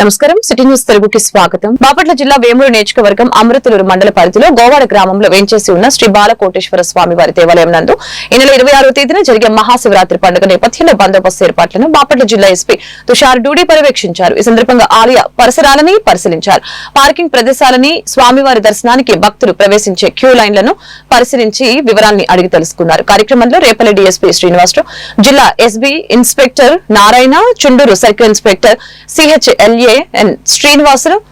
నమస్కారం. City news తెలుగుకి స్వాగతం. బాపట్ల జిల్లా వేమూరు నియోజకవర్గం అమృతలూరు మండల పరిధిలో గోవాడ గ్రామంలో వేంచేసి ఉన్న శ్రీ బాలకోటేశ్వర స్వామి వారి దేవాలయం నందు ఈ నెల ఇరవై ఆరో తేదీన జరిగే మహాశివరాత్రి పండుగ నేపథ్యంలో బందోబస్తు ఏర్పాట్లను బాపట్ల జిల్లా ఎస్పీ తుషార్ డూడి పర్యవేక్షించారు. ఈ సందర్భంగా ఆలయ పరిసరాలని పరిశీలించారు. పార్కింగ్ ప్రదేశాలని స్వామివారి దర్శనానికి భక్తులు ప్రవేశించే క్యూ లైన్లను పరిశీలించి వివరాల్ని అడిగి తెలుసుకున్నారు. కార్యక్రమంలో రేపల్లి డీఎస్పీ శ్రీనివాసరావు జిల్లా SB inspector Narayana Chundur circle inspector CHLA N Srinivasarao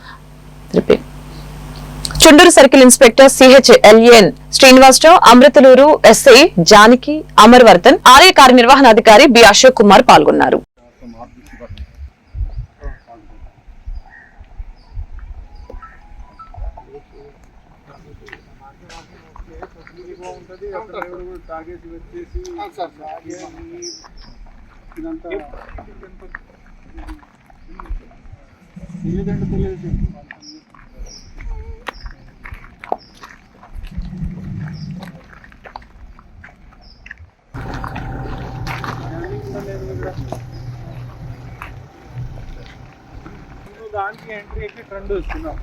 repeat. Chundur circle inspector CHLAN Srinivasarao Amruthalur SI Janaki Amarvardhan ఆలయ కార్యనిర్వహణాధికారి బి అశోక్ కుమార్ పాల్గొన్నారు. ఇదంతా తెలియదంటే తెలియదు దానికి ఎంట్రీ ఎక్కి ట్రెండ్ వస్తున్నాం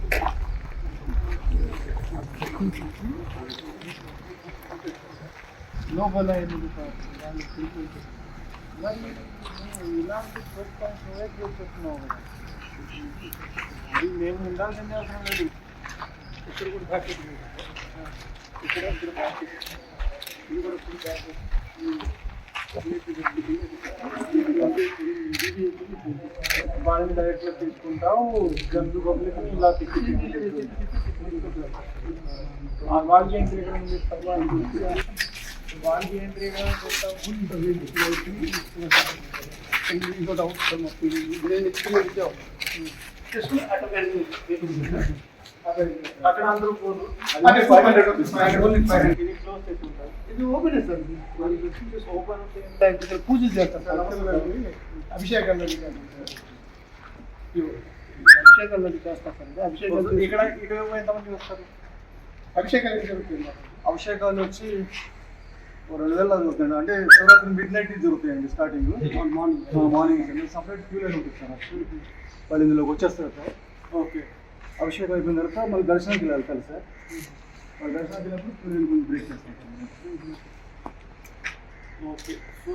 లోపల ఇలాంటి ప్రోత్సాహం నువ్వే కదా. అది మేము ఉండాల్సిన అవసరం లేదు ఇక్కడ కూడా ప్యాకెట్ లేదు. ఇక్కడ ఇక్కడ ప్యాకెట్ ఇది కూడా ఫుల్ ప్యాకెట్ వాళ్ళని డైరెక్ట్గా తీసుకుంటావు జంతు పబ్లిక్ ఇలా తిప్పి ఆ వాళ్ళకి ఎంట్రీ ఎక్కడ ఉంది వాళ్ళకి ఎంట్రీ ఉంటుంది ఇంకోటి అవసరం అక్కడ అందరూ పోదు అంటే 500 rupees, 500 only 500. ఇది క్లోజ్ చేసి ఉంటారు ఇది ఓపెన్ సార్ ఇది ఓపెన్ ఇక్కడ పూజలు చేస్తారు అభిషేకాలు అభిషేకాలు చేస్తారు ఇది అభిషేకాలు ఇక్కడ ఇక్కడ ఎంతమంది వస్తారు అభిషేకాలు అభిషేకాలు వచ్చి రెండు వేల జరుగుతాయండి అంటే శివరాత్రి మిడ్ నైట్ జరుగుతాయండి starting morning morning separate queue line ఉంటుంది సార్. వాళ్ళు ఇందులోకి వచ్చేస్తారు సార్. ఓకే. అభిషేకం అయిపోయిన తర్వాత మళ్ళీ దర్శనానికి వెళ్ళాలి సార్. వాళ్ళు దర్శనానికి వెళ్ళినప్పుడు క్యూ లైన్ కొంచెం బ్రేక్ చేస్తాం ఓకే. సో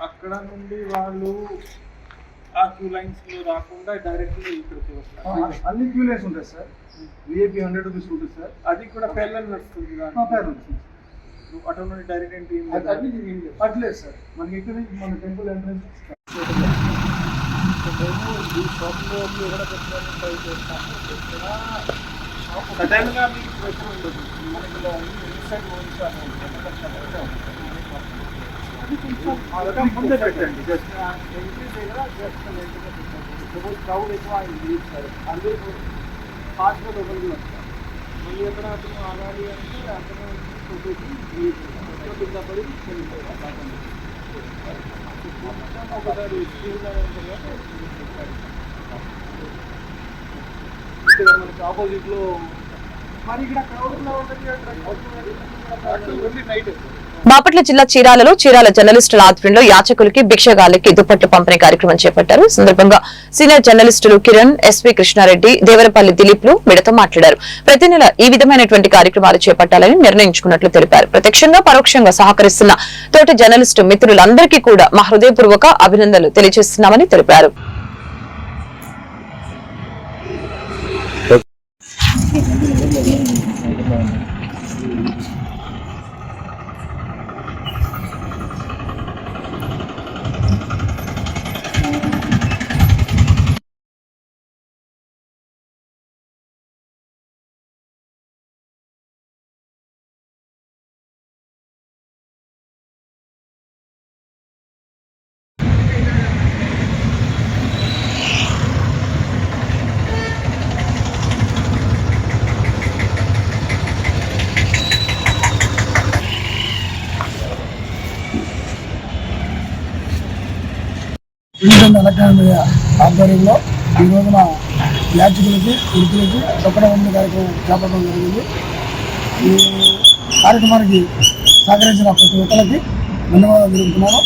అక్కడ నుండి వాళ్ళు ఆ క్యూ లైన్స్లో రాకుండా డైరెక్ట్లీ ఇక్కడికి వస్తారు. అన్ని క్యూ లైన్స్ ఉంటాయి సార్. విఐపి హండ్రెడ్ రూపీస్ ఉంటుంది సార్. అది కూడా పేర్లను నడుస్తుంది ఆ, పేరు ఉంటుంది నువ్వు అటు నుండి డైరెక్ట్ ఎంట్రీ లేదు. అట్లేదు సార్. మనకి ఇక్కడ నుంచి మన టెంపుల్ ఎంట్రన్స్ సడన్గా మీకు ప్రెషర్ ఉండదు. మనకి ఇన్సైడ్ అదంతా ముందే పెట్టండి. జస్ట్ ఎంట్రీ దగ్గర జస్ట్ వెంటనే పెట్టండి. సపోజ్ క్రౌడ్ ఎక్కువ అయింది సార్. అందరూ ఫాస్ట్గా లోపలికి వస్తారు మళ్ళీ ఎక్కడ అతను ఆగాలి అంటే అతను చూసేసి ఒకసారి ఇక్కడ మనకి ఆపోజిట్లో మరి ఇక్కడ క్రౌడ్ ఓన్లీ నైట్ బాపట్ల జిల్లా చీరాలలో చీరాల జర్నలిస్టుల ఆధ్వర్యంలో యాచకులకి భిక్షగాళ్ళకి దుప్పట్లు పంపిణీ కార్యక్రమం చేపట్టారు. సందర్భంగా సీనియర్ జర్నలిస్టులు కిరణ్ ఎస్వి కృష్ణారెడ్డి దేవరపల్లి దిలీప్లు మీడతో మాట్లాడారు. ప్రతి నెల ఈ విధమైనటువంటి కార్యక్రమాలు చేపట్టాలని నిర్ణయించుకున్నట్లు తెలిపారు. ప్రత్యక్షంగా పరోక్షంగా సహకరిస్తున్న తోటి జర్నలిస్టు మిత్రులందరికీ కూడా మా హృదయపూర్వక అభినందనలు తెలియజేస్తున్నామని తెలిపారు. ఇండియన్ ఎలక్ట్రానిక్ ఆధ్వర్యంలో ఈ రోజున యాచకులకి వృత్తులకి చొక్కడ ఉంది కార్యక్రమం చేపట్టడం జరిగింది. ఈ కార్యక్రమానికి సహకరించిన ప్రతి ఒక్కరికి ధన్యవాదాలు తెలుపుతున్నాను.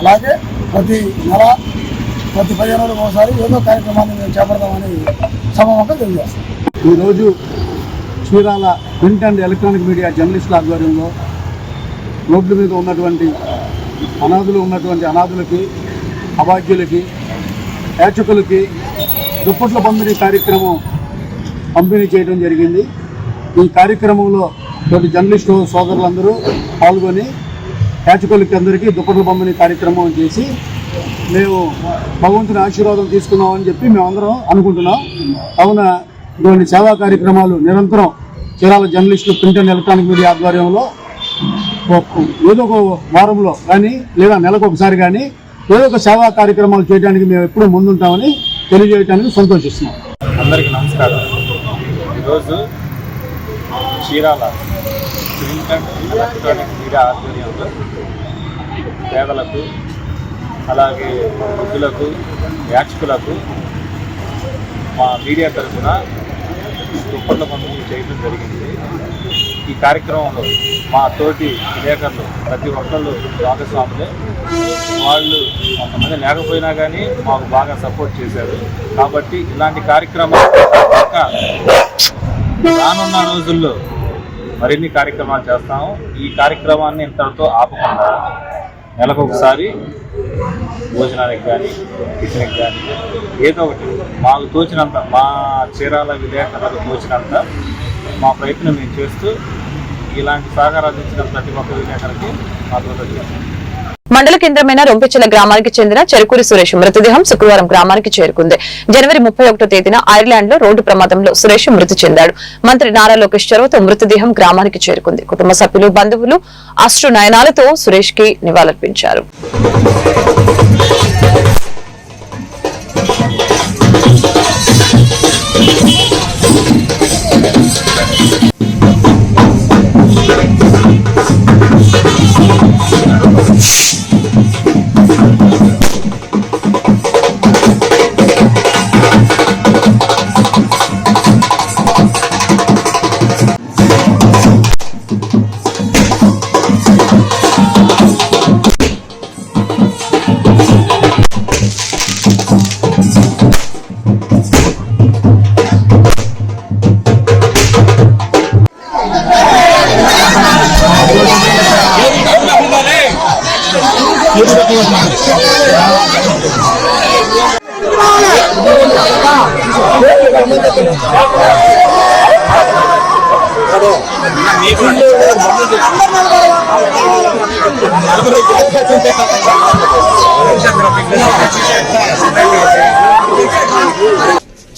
అలాగే ప్రతి నెల ప్రతి పదిహేను రోజులకు ఒకసారి ఏదో కార్యక్రమాన్ని మేము చేపడదామని సభముఖంగా తెలియజేస్తాం. ఈరోజు Chirala print and electronic media జర్నలిస్టుల ఆధ్వర్యంలో రోడ్ల మీద ఉన్నటువంటి అనాథులు ఉన్నటువంటి అనాథులకి అభాగ్యులకి యాచకులకి దుప్పట్ల పంపిణీ కార్యక్రమం పంపిణీ చేయడం జరిగింది. ఈ కార్యక్రమంలో తోటి జర్నలిస్టు సోదరులందరూ పాల్గొని యాచకులకి అందరికీ దుప్పట్ల పంపిణీ కార్యక్రమం చేసి మేము భగవంతుని ఆశీర్వాదం తీసుకున్నామని చెప్పి మేమందరం అనుకుంటున్నాం. కావున ఇటువంటి సేవా కార్యక్రమాలు నిరంతరం చీరాల జర్నలిస్టులు ప్రింట్ అండ్ ఎలక్ట్రానిక్ మీడియా ఆధ్వర్యంలో ఏదో ఒక వారంలో కానీ లేదా నెలకు ఒకసారి కానీ ఏదో ఒక సేవా కార్యక్రమాలు చేయడానికి మేము ఎప్పుడూ ముందుంటామని తెలియజేయడానికి సంతోషిస్తున్నాం. అందరికీ నమస్కారం. ఈరోజు చీరాల ఎలక్ట్రానిక్ మీడియా ఆధ్వర్యంలో పేదలకు అలాగే వృద్ధులకు యాచకులకు మా మీడియా తరఫున దుప్పట్ల పంపిణీ చేయడం జరిగింది. ఈ కార్యక్రమంలో మా తోటి విలేకరులు ప్రతి ఒక్కళ్ళు భాగస్వాములే వాళ్ళు కొంతమంది లేకపోయినా కానీ మాకు బాగా సపోర్ట్ చేశారు. కాబట్టి ఇలాంటి కార్యక్రమాలు రానున్న రోజుల్లో మరిన్ని కార్యక్రమాలు చేస్తాము. ఈ కార్యక్రమాన్ని ఇంతటితో ఆపకుండా నెలకు ఒకసారి భోజనానికి కానీ టిఫిన్కి కానీ ఏదో ఒకటి మాకు తోచినంత మా చీరాల విలేకరులకు తోచినంత మా ప్రయత్నం మేము చేస్తూ ఇలాంటి సహకారాలు ఇచ్చిన ప్రతి ఒక్క విలేకరికి మా కృతజ్ఞతలు మండల కేంద్రమైన రొంపిచెల గ్రామానికి చెందిన చెరుకూరి సురేష్ మృతదేహం శుక్రవారం గ్రామానికి చేరుకుంది. జనవరి ముప్పై ఒకటో తేదీన ఐర్లాండ్లో రోడ్డు ప్రమాదంలో సురేష్ మృతి చెందాడు. మంత్రి నారా లోకేష్ చొరవతో మృతదేహం గ్రామానికి చేరుకుంది. కుటుంబ సభ్యులు బంధువులు అశ్రు నయనాలతో సురేష్కి నివాళులర్పించారు. Thank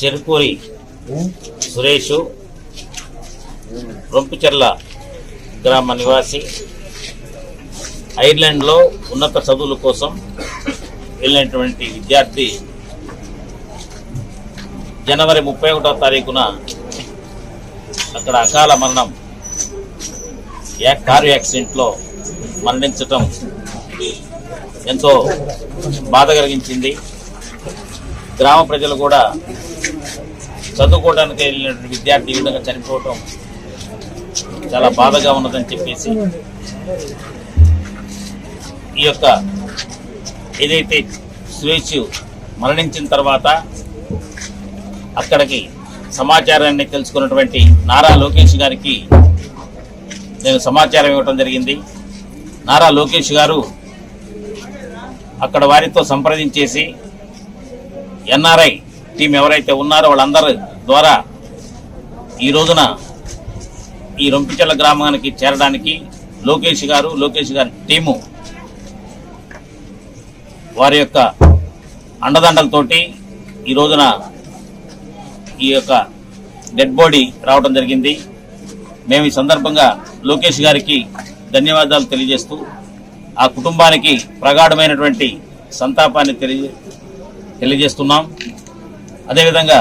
చెరుకూరి సురేషు రొంపిచెర్ల గ్రామ నివాసి. ఐర్లాండ్లో ఉన్నత చదువుల కోసం వెళ్ళినటువంటి విద్యార్థి జనవరి ముప్పై ఒకటో తారీఖున అక్కడ అకాల మరణం కారు యాక్సిడెంట్లో మరణించటం ఎంతో బాధ కలిగించింది. గ్రామ ప్రజలు కూడా చదువుకోవడానికి వెళ్ళినటువంటి విద్యార్థి ఈ విధంగా చనిపోవటం చాలా బాధగా ఉన్నదని చెప్పేసి ఈ యొక్క ఏదైతే సురేష్ మరణించిన తర్వాత అక్కడికి సమాచారాన్ని తెలుసుకున్నటువంటి నారా లోకేష్ గారికి నేను సమాచారం ఇవ్వటం జరిగింది. నారా లోకేష్ గారు అక్కడ వారితో సంప్రదించేసి ఎన్ఆర్ఐ టీం ఎవరైతే ఉన్నారో వాళ్ళందరి ద్వారా ఈ రోజున ఈ రొంపిచెల గ్రామానికి చేరడానికి లోకేష్ గారు లోకేష్ గారి టీము వారి యొక్క అండదండలతోటి ఈ రోజున ఈ యొక్క డెడ్ బాడీ రావడం జరిగింది. మేము ఈ సందర్భంగా లోకేష్ గారికి ధన్యవాదాలు తెలియజేస్తూ ఆ కుటుంబానికి ప్రగాఢమైనటువంటి సంతాపాన్ని తెలియ తెలియజేస్తున్నాం. అదేవిధంగా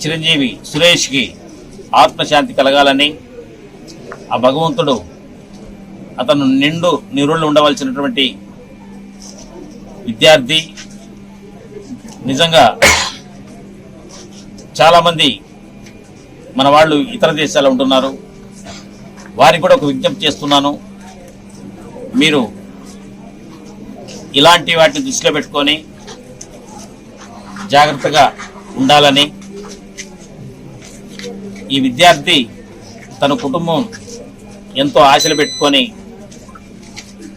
చిరంజీవి సురేష్కి ఆత్మశాంతి కలగాలని ఆ భగవంతుడు అతను నిండు నిరుళ్ళు ఉండవలసినటువంటి విద్యార్థి నిజంగా చాలామంది మన వాళ్ళు ఇతర దేశాల్లో ఉంటున్నారు. వారికి కూడా ఒక విజ్ఞప్తి చేస్తున్నాను. మీరు ఇలాంటి వాటిని దృష్టిలో పెట్టుకొని జాగ్రత్తగా ఉండాలని ఈ విద్యార్థి తన కుటుంబం ఎంతో ఆశలు పెట్టుకొని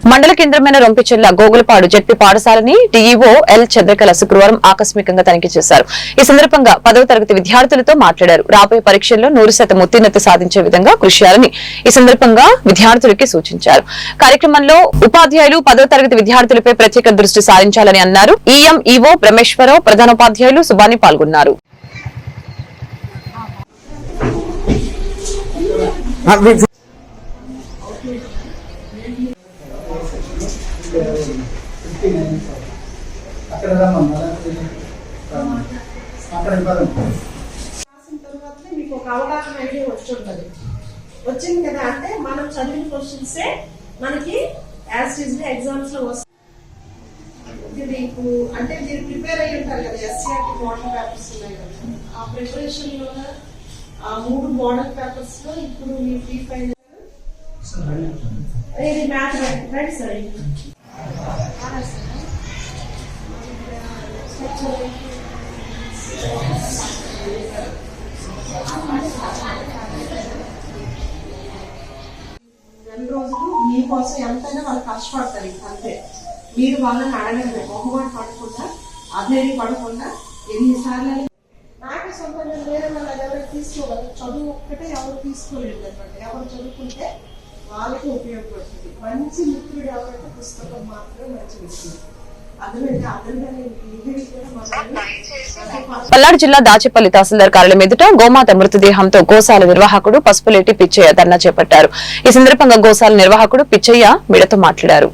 మండల కేంద్రమైన రొంపిచెల్ల గోగులపాడు జడ్పీ పాఠశాలని డీఈఓ ఎల్ చంద్రకళ శుక్రవారం ఆకస్మికంగా తనిఖీ చేశారు. ఈ సందర్భంగా పదవ తరగతి విద్యార్థులతో మాట్లాడారు. రాబోయే పరీక్షల్లో నూరు శాతం ఉత్తీర్ణత సాధించే విధంగా కృషి చేయాలని ఈ సందర్భంగా విద్యార్థులకి సూచించారు. కార్యక్రమంలో ఉపాధ్యాయులు పదవ తరగతి విద్యార్థులపై ప్రత్యేక దృష్టి సారించాలని అన్నారు. ఈఎం ఈవో బ్రహ్మేశ్వరరావు ప్రధానోపాధ్యాయులు సుబాని పాల్గొన్నారు. అక్కడ రమ్మన్నా అక్కడ ఇవ్వదు రాసిన తర్వాతనే మీకు ఒక అవగాహన ఐడియా వచ్చి ఉంటుంది వచ్చింది కదా అంటే మనం చదివిన క్వశ్చన్సే మనకి యాజ్ యూజ్ ఎగ్జామ్స్లో వస్తాయి. ఇది మీకు అంటే మీరు ప్రిపేర్ అయ్యి ఉంటారు కదా ఎస్సీఆర్టీ మోడల్ పేపర్స్ ఉన్నాయి కదా. ఆ ప్రిపరేషన్లో ఆ మూడు మోడల్ పేపర్స్లో ఇప్పుడు మీ ప్రీ ఫైనల్ ఇది మ్యాథ్ రైట్ సార్ కోసం ఎంతైనా వాళ్ళు కష్టపడతారు అంతే. మీరు వాళ్ళని అడగడమే మొహమాట పడకుండా అధైర్య పడకుండా ఎన్నిసార్లు నాకు సొంతంగా వేరే వాళ్ళు అది ఎవరు చదువు ఒక్కటే ఎవరు తీసుకోలేదు అనమాట ఎవరు చదువుకుంటే వాళ్ళకి ఉపయోగపడుతుంది. మంచి మిత్రుడు ఎవరంటే పుస్తకం మాత్రమే మంచి మిత్రుడు. అర్థమైతే పల్నాడు జిల్లా దాచేపల్లి తహసీల్దార్ కార్యాలయం ఎదుట గోమాత మృతదేహంతో గోశాల నిర్వాహకుడు పసుపులేటి పిచ్చయ్య ధర్నా చేపట్టారు. ఈ సందర్భంగా గోశాల నిర్వాహకుడు పిచ్చయ్య మీడతో మాట్లాడారు.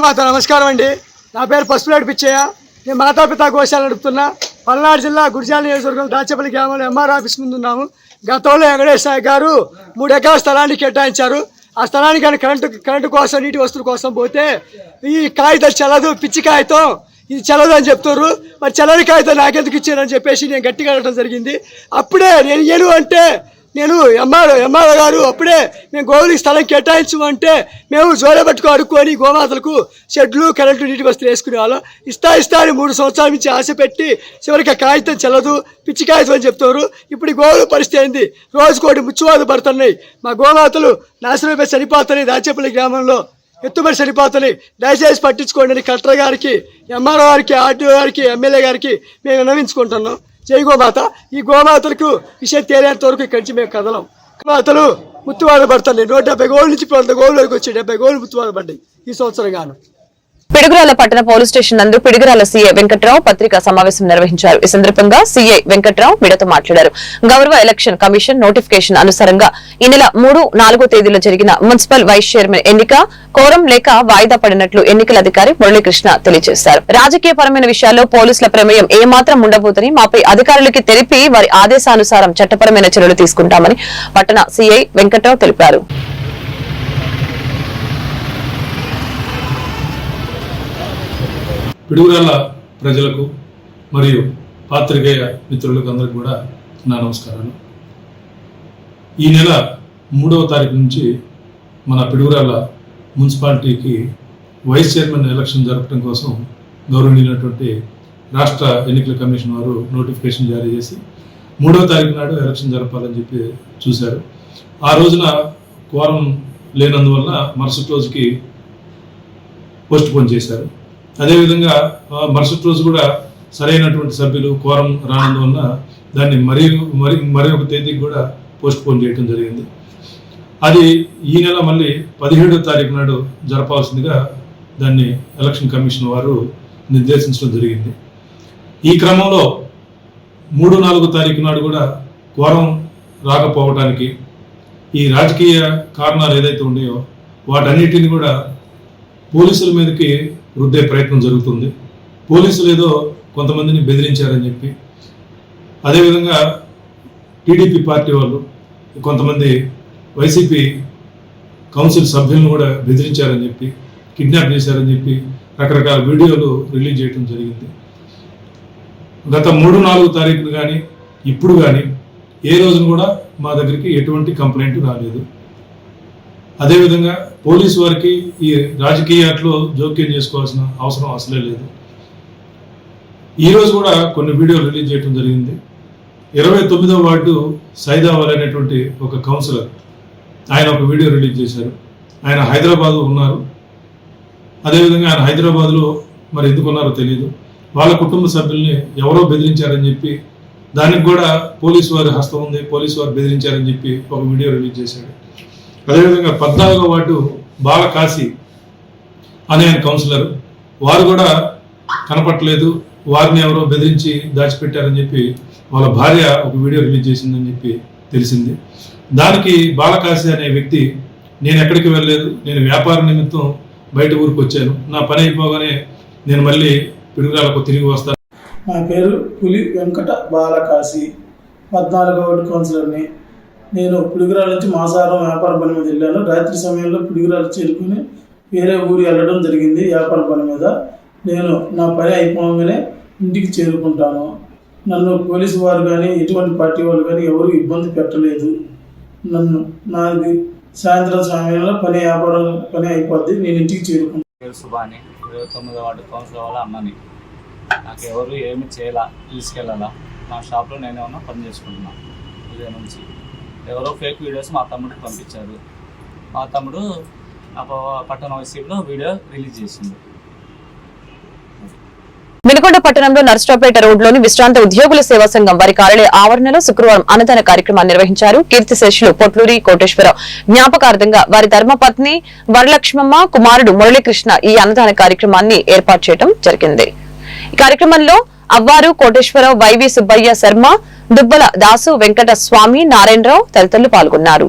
మాత నమస్కారం అండి. నా పేరు పసుపులేటి పిచ్చయ్య. నేను మాతాపిత గోశాల నడుపుతున్నా. పల్నాడు జిల్లా గురిజాల నియోజకవర్గం దాచేపల్లి గ్రామంలో ఎంఆర్ ఆఫీస్ ముందు ఉన్నాము. గతంలో వెంకటేష్ గారు మూడు ఎకరాల స్థలాన్ని కేటాయించారు. ఆ స్థలానికి కానీ కరెంటు కరెంటు కోసం నీటి వస్తువుల కోసం పోతే ఈ కాగితం చల్లదు పిచ్చి కాగితం. ఇది చల్లదు అని చెప్తున్నారు మరి చల్లని కాగితం నాకెందుకు ఇచ్చారని చెప్పేసి నేను గట్టిగా అడగడం జరిగింది. అప్పుడే నేను ఏను అంటే నేను ఎంఆర్ఓ ఎంఆర్ఓ గారు అప్పుడే మేము గోవులకి స్థలం కేటాయించమంటే మేము జోలే అడుక్కొని గోమాతలకు షెడ్లు కరెంటు నీటి వస్తువులు వేసుకునే వాళ్ళం. ఇస్తా ఇస్తా అని మూడు సంవత్సరాల నుంచి ఆశ పెట్టి చివరికి కాగితం చెల్లదు పిచ్చి కాగితం అని చెప్తారు. ఇప్పుడు గోవుల పరిస్థితి అయింది రోజుకోటి ముచ్చువాదు పడుతున్నాయి. మా గోమాతలు నాశనమైపోయి చనిపోతున్నాయి దాచేపల్లి గ్రామంలో. ఎత్తుబడి చనిపోతున్నాయి. దయచేసి పట్టించుకోండి కలెక్టర్ గారికి ఎంఆర్ఓ గారికి ఆర్టీఓ గారికి ఎమ్మెల్యే గారికి మేము విన్నవించుకుంటున్నాం. జై గోమాత. ఈ గోమాతలకు విషయం తేలేంత వరకు ఇక్కడి నుంచి మేము కదలం. గోమాతలు ముత్తువాద పడుతున్నాయి నూట డెబ్బై గోళ్ళ నుంచి ఇప్పుడు వంద గోళ్ళకి వచ్చి డెబ్బై గోళ్ళు ముత్తువాద పడ్డాయి ఈ సంవత్సరం గాను. పిడుగురాల పట్టణ పోలీస్ స్టేషన్ నందు పిడుగురాల సీఏ వెంకట్రావు పత్రికా సమావేశం నిర్వహించారు. ఈ సందర్భంగా సీఐ వెంకట్రావు మీడియాతో మాట్లాడారు. గౌరవ ఎలక్షన్ కమిషన్ నోటిఫికేషన్ అనుసారంగా ఈ నెల మూడు నాలుగో తేదీలో జరిగిన మున్సిపల్ వైస్ చైర్మన్ ఎన్నిక కోరం లేక వాయిదా పడినట్లు ఎన్నికల అధికారి మురళీకృష్ణ తెలియజేశారు. రాజకీయ పరమైన విషయాల్లో పోలీసుల ప్రమేయం ఏమాత్రం ఉండబోదని మాపై అధికారులకి తెలిపి వారి ఆదేశానుసారం చట్టపరమైన చర్యలు తీసుకుంటామని పట్టణ సీఐ వెంకట్రావు తెలిపారు. పిడుగురాల ప్రజలకు మరియు పాత్రికేయ మిత్రులకు అందరికి కూడా నా నమస్కారాలు. ఈ నెల మూడవ తారీఖు నుంచి మన పిడుగురాల మున్సిపాలిటీకి వైస్ చైర్మన్ ఎలక్షన్ జరపడం కోసం గౌరవనీయులైనటువంటి రాష్ట్ర ఎన్నికల కమిషన్ వారు నోటిఫికేషన్ జారీ చేసి మూడవ తారీఖు నాడు ఎలక్షన్ జరపాలని చెప్పి చూశారు. ఆ రోజున కోరం లేనందువల్ల మరుసటి రోజుకి పోస్ట్ పోన్ చేశారు. అదేవిధంగా మరుసటి రోజు కూడా సరైనటువంటి సభ్యులు కోరం రానందువల్ల దాన్ని మరీ మరి మరి ఒక తేదీకి కూడా పోస్ట్ పోన్ చేయడం జరిగింది. అది ఈ నెల మళ్ళీ పదిహేడో తారీఖు నాడు జరపాల్సిందిగా దాన్ని ఎలక్షన్ కమిషన్ వారు నిర్దేశించడం జరిగింది. ఈ క్రమంలో మూడు నాలుగు తారీఖు నాడు కూడా కోరం రాకపోవటానికి ఈ రాజకీయ కారణాలు ఏదైతే ఉన్నాయో వాటన్నిటిని కూడా పోలీసుల మీదకి రుద్దే ప్రయత్నం జరుగుతుంది. పోలీసులు ఏదో కొంతమందిని బెదిరించారని చెప్పి అదేవిధంగా టీడీపీ పార్టీ వాళ్ళు కొంతమంది వైసీపీ కౌన్సిల్ సభ్యులను కూడా బెదిరించారని చెప్పి కిడ్నాప్ చేశారని చెప్పి రకరకాల వీడియోలు రిలీజ్ చేయడం జరిగింది. గత మూడు నాలుగు తారీఖులు కానీ ఇప్పుడు కానీ ఏ రోజున కూడా మా దగ్గరికి ఎటువంటి కంప్లైంట్ రాలేదు. అదేవిధంగా పోలీసు వారికి ఈ రాజకీయాట్లో జోక్యం చేసుకోవాల్సిన అవసరం అసలే లేదు. ఈరోజు కూడా కొన్ని వీడియోలు రిలీజ్ చేయడం జరిగింది. ఇరవై తొమ్మిదో వార్డు సైదావల్ అనేటువంటి ఒక కౌన్సిలర్ ఆయన ఒక వీడియో రిలీజ్ చేశారు. ఆయన హైదరాబాద్ ఉన్నారు. అదేవిధంగా ఆయన హైదరాబాద్లో మరి ఎందుకు ఉన్నారో తెలియదు వాళ్ళ కుటుంబ సభ్యుల్ని ఎవరో బెదిరించారని చెప్పి దానికి కూడా పోలీసు వారి హస్తం ఉంది పోలీసు వారు బెదిరించారని చెప్పి ఒక వీడియో రిలీజ్ చేశాడు. అదేవిధంగా పద్నాలుగో వార్డు బాలకాశి అనే ఆయన కౌన్సిలర్. వారు కూడా కనపట్లేదు వారిని ఎవరో బెదిరించి దాచిపెట్టారని చెప్పి వాళ్ళ భార్య ఒక వీడియో రిలీజ్ చేసిందని చెప్పి తెలిసింది. దానికి బాలకాశి అనే వ్యక్తి నేను ఎక్కడికి వెళ్ళలేదు. నేను వ్యాపార నిమిత్తం బయట ఊరికి వచ్చాను. నా పని అయిపోగానే నేను మళ్ళీ పిడుగురాలకు తిరిగి వస్తాను. నా పేరు పులి వెంకట బాలకాశి పద్నాలుగో వార్డు కౌన్సిలర్ని నేను పులిగురాల నుంచి మాసారం వ్యాపార పని మీద వెళ్ళాను. రాత్రి సమయంలో పులిగురాలు చేరుకుని వేరే ఊరు వెళ్ళడం జరిగింది వ్యాపార పని మీద. నేను నా పని అయిపోగానే ఇంటికి చేరుకుంటాను. నన్ను పోలీసు వారు కానీ ఎటువంటి పార్టీ వాళ్ళు కానీ ఎవరు ఇబ్బంది పెట్టలేదు. నన్ను నాది సాయంత్రం సమయంలో పని వ్యాపారం పని అయిపోద్ది నేను ఇంటికి చేరుకుంటాను. సుభాని ఇరవై తొమ్మిదో వార్డు కౌన్సిల్ వాళ్ళ అన్నని నాకు ఎవరు ఏమి చేయాలా తీసుకెళ్ళాలా నా షాప్లో నేనేమన్నా పని చేసుకుంటున్నాను ఇదే నుంచి ఎవరో ఫేక్ వీడియోస్ మా తమ్ముడికి పంపించారు. మా తమ్ముడు పట్టణ వైసీపీలో వీడియో రిలీజ్ చేసింది మినకొండ పట్టణంలో నర్సరావుపేట రోడ్లోని విశ్రాంత ఉద్యోగుల సేవా సంఘం వారి కార్యాలయ ఆవరణలో శుక్రవారం అన్నదాన కార్యక్రమాన్ని నిర్వహించారు కీర్తిశేషులు పొట్లూరి కోటేశ్వరరావు. జ్ఞాపకార్థంగా వారి ధర్మపత్ని వరలక్ష్మమ్మ కుమారుడు మురళీకృష్ణ ఈ అన్నదాన కార్యక్రమాన్ని ఏర్పాటు చేయడం జరిగింది. ఈ కార్యక్రమంలో అవ్వారు కోటేశ్వరరావు వైవి సుబ్బయ్య శర్మ దుబ్బల దాసు వెంకట స్వామి నారాయణరావు తదితరులు పాల్గొన్నారు.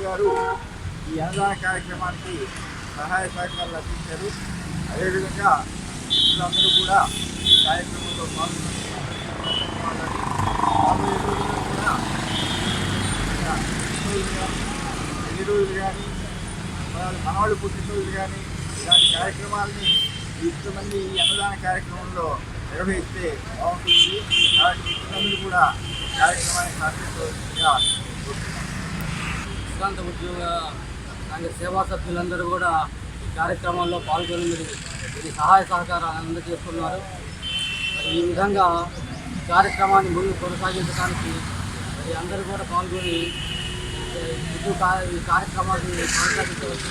వరలక్ష్మి గారు ఈ అన్నదాన కార్యక్రమానికి సహాయ సహకారాలు అందించారు. అదేవిధంగా అందరూ కూడా ఈ కార్యక్రమంలో పాల్గొన్నారు రోజుల్లో కూడా పెళ్ళి రోజులు కానీ మనవాళ్ళు పుట్టినరోజులు కానీ ఇలాంటి కార్యక్రమాలని ఇంతమంది ఈ అన్నదాన కార్యక్రమంలో నిర్వహిస్తే బాగుంటుంది కాబట్టి మిత్రులందరూ కూడా ఈ కార్యక్రమాన్ని సహకరించవలసిందిగా విశ్రాంత ఉద్యోగ సంఘ సేవా సభ్యులందరూ కూడా ఈ కార్యక్రమంలో పాల్గొని మీరు సహాయ సహకారాలు అందజేస్తున్నారు. ఈ విధంగా ఈ కార్యక్రమాన్ని ముందు కొనసాగించడానికి మరి అందరూ కూడా పాల్గొని ఈ కార్యక్రమాన్ని కొనసాగించవచ్చు